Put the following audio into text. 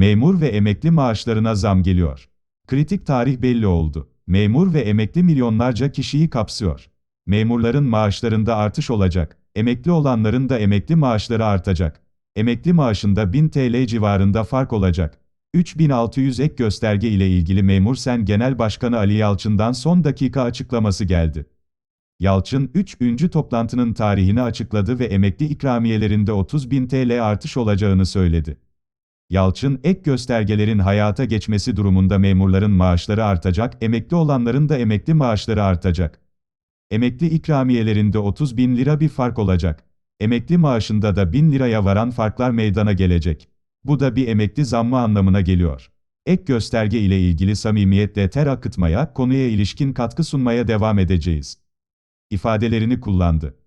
Memur ve emekli maaşlarına zam geliyor. Kritik tarih belli oldu. Memur ve emekli milyonlarca kişiyi kapsıyor. Memurların maaşlarında artış olacak. Emekli olanların da emekli maaşları artacak. Emekli maaşında 1000 TL civarında fark olacak. 3600 ek gösterge ile ilgili Memur Sen Genel Başkanı Ali Yalçın'dan son dakika açıklaması geldi. Yalçın, 3. toplantının tarihini açıkladı ve emekli ikramiyelerinde 30 bin TL artış olacağını söyledi. Yalçın, ek göstergelerin hayata geçmesi durumunda memurların maaşları artacak, emekli olanların da emekli maaşları artacak. Emekli ikramiyelerinde 30 bin lira bir fark olacak. Emekli maaşında da 1000 liraya varan farklar meydana gelecek. Bu da bir emekli zammı anlamına geliyor. Ek gösterge ile ilgili samimiyetle ter akıtmaya, konuya ilişkin katkı sunmaya devam edeceğiz. ifadelerini kullandı.